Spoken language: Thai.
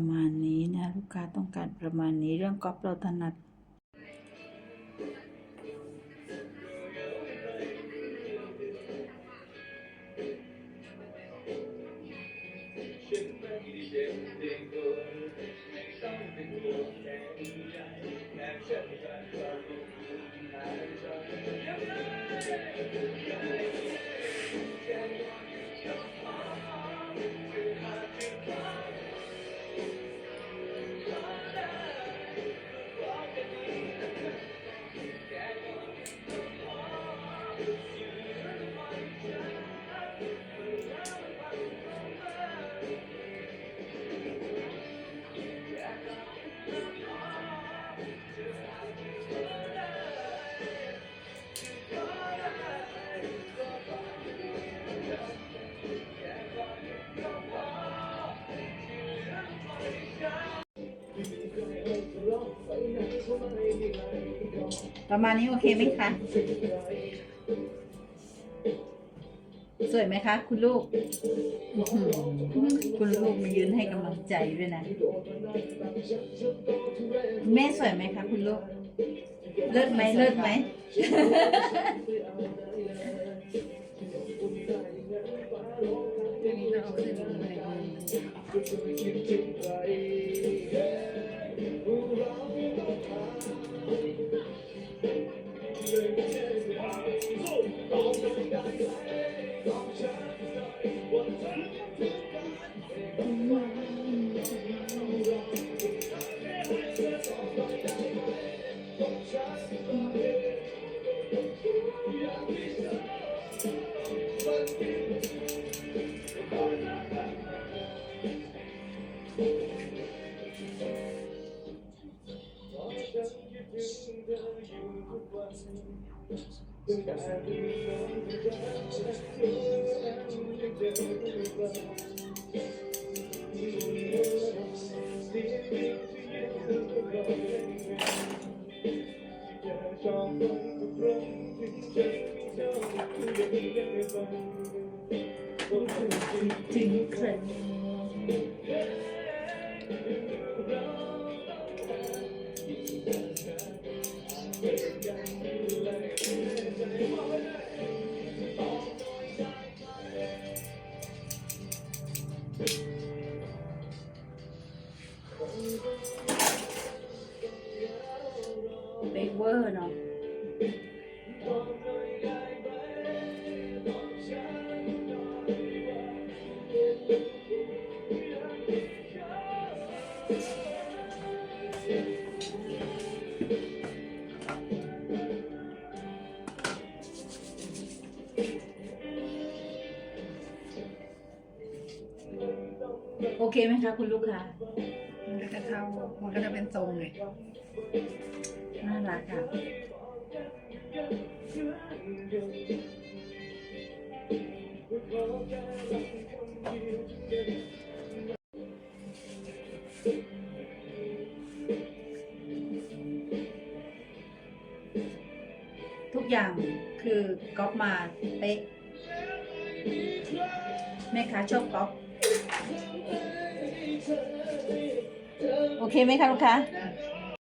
ประมาณนี้นะ ลูกค้าต้องการประมาณนี้เรื่องก๊อปเราถนัด ประมาณนี้โอเคไหมคะ สวยไหมคะ คุณลูก คุณลูกมายืนให้กำลังใจด้วยนะ แม่สวยไหมคะคุณลูก เลิศไหมเลิศไหมตัว นี้ โอเคไหมคะคุณลูกค้ามันก็จะเข้ามันก็จะเป็นทรงเลยน่ารักอะทุกอย่างคือก๊อปมาเป๊ะแม่ค้าชอบก๊อป โอเคไหมคะลูกค้า